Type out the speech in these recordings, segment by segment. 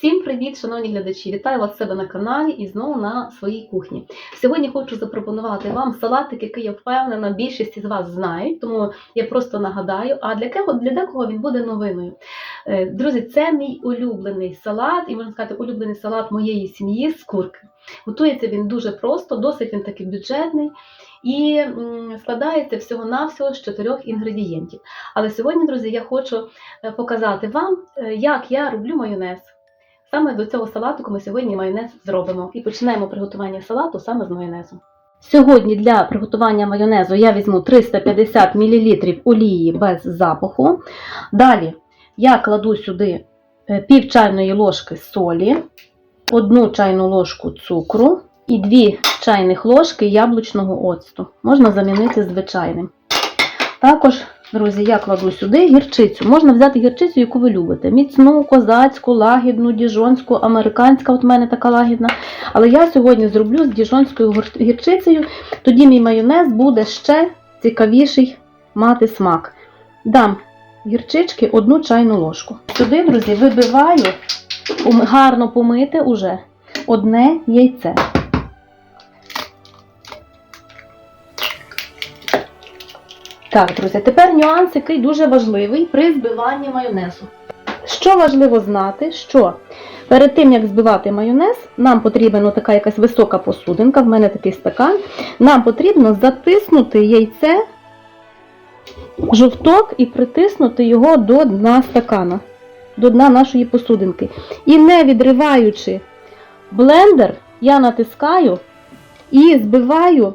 Всім привіт, шановні глядачі! Вітаю вас себе на каналі і знову на своїй кухні. Сьогодні хочу запропонувати вам салатик, який я впевнена, більшість з вас знають, тому я просто нагадаю. А для кого для декого він буде новиною. Е, Друзі, це мій улюблений салат, і можна сказати, улюблений салат моєї сім'ї з курки. Готується він дуже просто, досить він такий бюджетний і складається всього-навсього з чотирьох інгредієнтів. Але сьогодні, друзі, я хочу е, показати вам, е, як я роблю майонез. Саме до цього салатику ми сьогодні майонез зробимо і починаємо приготування салату саме з майонезу. Сьогодні для приготування майонезу я візьму 350 мл олії без запаху. Далі я кладу сюди е, пів чайної ложки солі, одну чайну ложку цукру і 2 чайних ложки яблучного оцту. Можна замінити звичайним. Також, друзі, я кладу сюди гірчицю. Можна взяти гірчицю, яку ви любите. Міцну, козацьку, лагідну, діжонську, американська, от в мене така лагідна. Але я сьогодні зроблю з діжонською гірчицею, тоді мій майонез буде ще цікавіший мати смак. Дам гірчички одну чайну ложку. Сюди, друзі, вибиваю гарно помите уже одне яйце. Так, друзі, тепер нюанс, який дуже важливий при збиванні майонезу. Що важливо знати, що перед тим, як збивати майонез, нам потрібна така якась висока посудинка, в мене такий стакан. Нам потрібно затиснути яйце, жовток і притиснути його до дна стакана, до дна нашої посудинки. І не відриваючи блендер, я натискаю і збиваю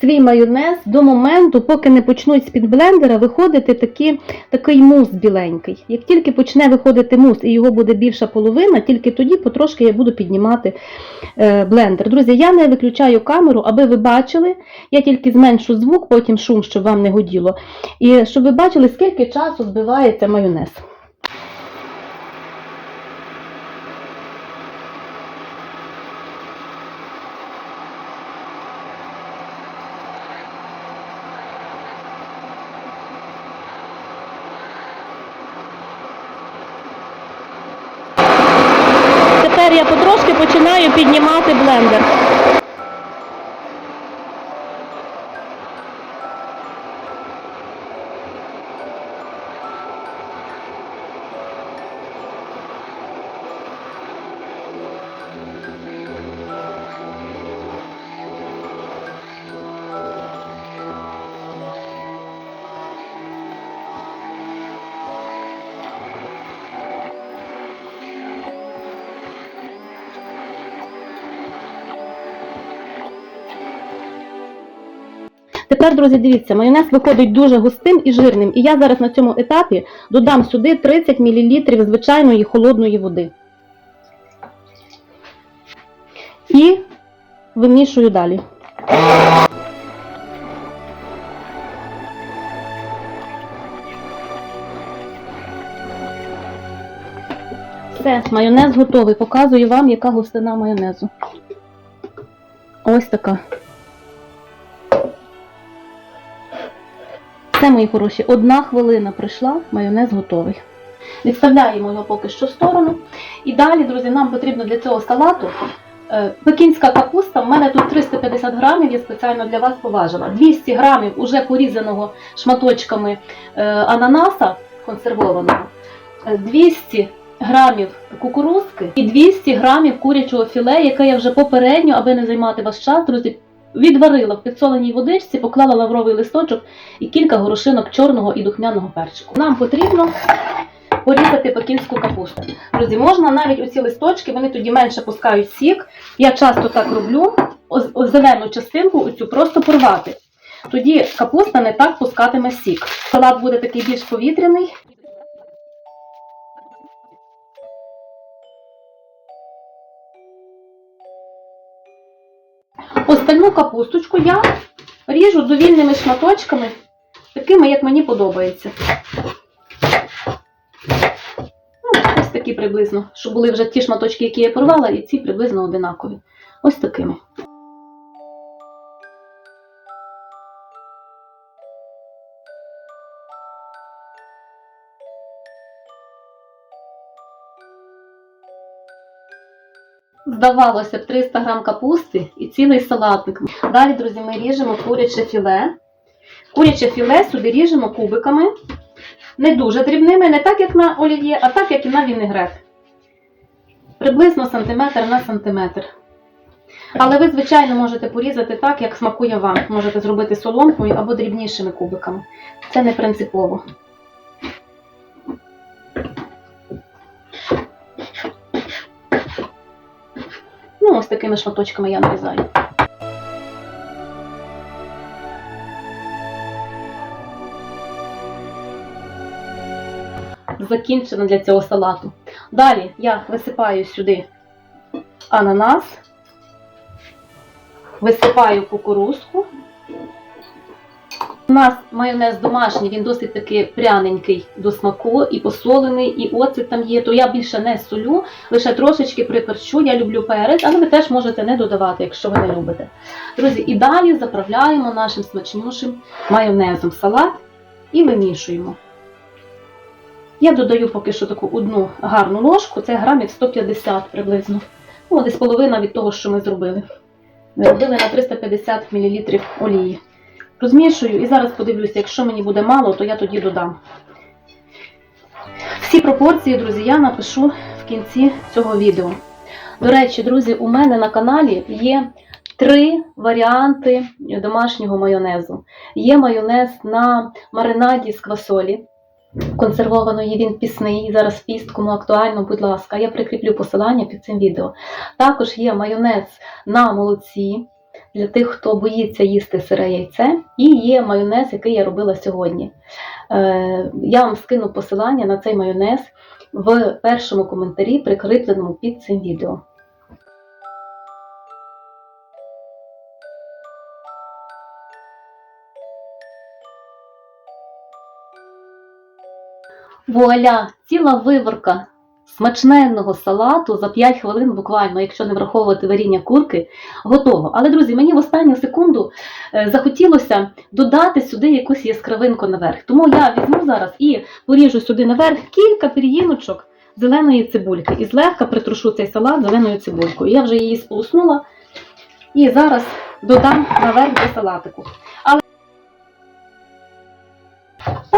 свій майонез до моменту, поки не почнуть з-під блендера виходити такі, такий мус біленький. Як тільки почне виходити мус і його буде більша половина, тільки тоді потрошки я буду піднімати е, блендер. Друзі, я не виключаю камеру, аби ви бачили. Я тільки зменшу звук, потім шум, щоб вам не годіло. І щоб ви бачили, скільки часу збивається майонез. Тепер я потрошки починаю піднімати блендер. Тепер, друзі, дивіться, майонез виходить дуже густим і жирним. І я зараз на цьому етапі додам сюди 30 мл звичайної холодної води. І вимішую далі. Все, майонез готовий. Показую вам, яка густина майонезу. Ось така. Все, мої хороші, одна хвилина пройшла, майонез готовий. Відставляємо його поки що в сторону. І далі, друзі, нам потрібно для цього салату е, пекінська капуста. В мене тут 350 грамів, я спеціально для вас поважила. 200 грамів уже порізаного шматочками е, ананаса консервованого, е, 200 грамів кукурузки і 200 грамів курячого філе, яке я вже попередньо, аби не займати ваш час, друзі, відварила в підсоленій водичці, поклала лавровий листочок і кілька горошинок чорного і духмяного перчику. Нам потрібно порізати пекінську капусту. Друзі, можна навіть оці листочки, вони тоді менше пускають сік. Я часто так роблю, зелену частинку оцю просто порвати. Тоді капуста не так пускатиме сік. Салат буде такий більш повітряний. Остальну капусточку я ріжу довільними шматочками, такими, як мені подобається. Ну, ось такі приблизно, щоб були вже ті шматочки, які я порвала, і ці приблизно одинакові. Ось такими. Здавалося б, 300 грам капусти і цілий салатник. Далі, друзі, ми ріжемо куряче філе. Куряче філе собі ріжемо кубиками, не дуже дрібними, не так, як на олів'є, а так, як і на вінегрет. Приблизно сантиметр на сантиметр. Але ви, звичайно, можете порізати так, як смакує вам. Можете зробити соломкою або дрібнішими кубиками. Це не принципово. Такими шматочками я нарізаю. Закінчено для цього салату. Далі я висипаю сюди ананас, висипаю кукурузку. У нас майонез домашній, він досить таки пряненький до смаку і посолений, і оцет там є, то я більше не солю, лише трошечки приперчу. Я люблю перець, але ви теж можете не додавати, якщо ви не любите. Друзі, і далі заправляємо нашим смачнішим майонезом салат і вимішуємо. Я додаю поки що таку одну гарну ложку, це грамів 150 приблизно. Ну, десь половина від того, що ми зробили. Ми робили на 350 мл олії. Розмішую і зараз подивлюся, якщо мені буде мало, то я тоді додам. Всі пропорції, друзі, я напишу в кінці цього відео. До речі, друзі, у мене на каналі є три варіанти домашнього майонезу. Є майонез на маринаді з квасолі. Консервованої він пісний, зараз піст, кому актуально, будь ласка, я прикріплю посилання під цим відео. Також є майонез на молоці для тих, хто боїться їсти сире яйце, і є майонез, який я робила сьогодні. Е, Я вам скину посилання на цей майонез в першому коментарі, прикріпленому під цим відео. Вуаля! Ціла виворка смачненного салату за 5 хвилин буквально, якщо не враховувати варіння курки, готово. Але, друзі, мені в останню секунду е, захотілося додати сюди якусь яскравинку наверх. Тому я візьму зараз і поріжу сюди наверх кілька пір'їночок зеленої цибульки. І злегка притрушу цей салат зеленою цибулькою. Я вже її сполоснула. І зараз додам наверх до салатику. Але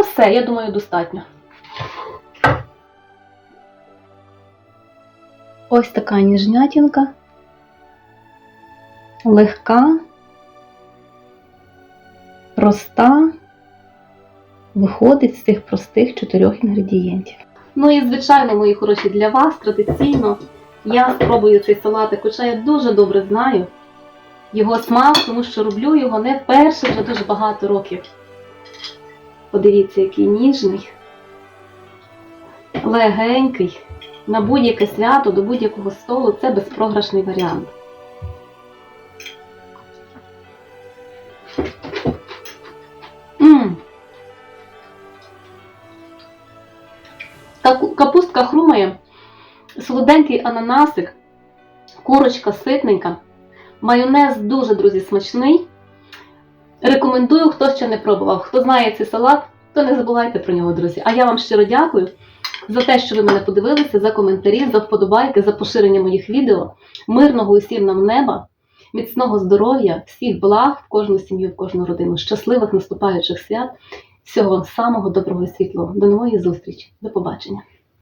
все, я думаю, достатньо. Ось така ніжнятінка, легка, проста, виходить з цих простих чотирьох інгредієнтів. Ну і звичайно, мої хороші, для вас традиційно я спробую цей салатик, хоча я дуже добре знаю його смак, тому що роблю його не вперше вже дуже багато років. Подивіться, який ніжний, легенький. На будь-яке свято, до будь-якого столу це безпрограшний варіант. Капустка хрумає, солоденький ананасик, курочка ситненька, майонез дуже, друзі, смачний. Рекомендую, хто ще не пробував. Хто знає цей салат, то не забувайте про нього, друзі. А я вам щиро дякую за те, що ви мене подивилися, за коментарі, за вподобайки, за поширення моїх відео. Мирного усім нам неба, міцного здоров'я, всіх благ в кожну сім'ю, в кожну родину, щасливих наступаючих свят, всього самого доброго і світлого. До нової зустрічі. До побачення.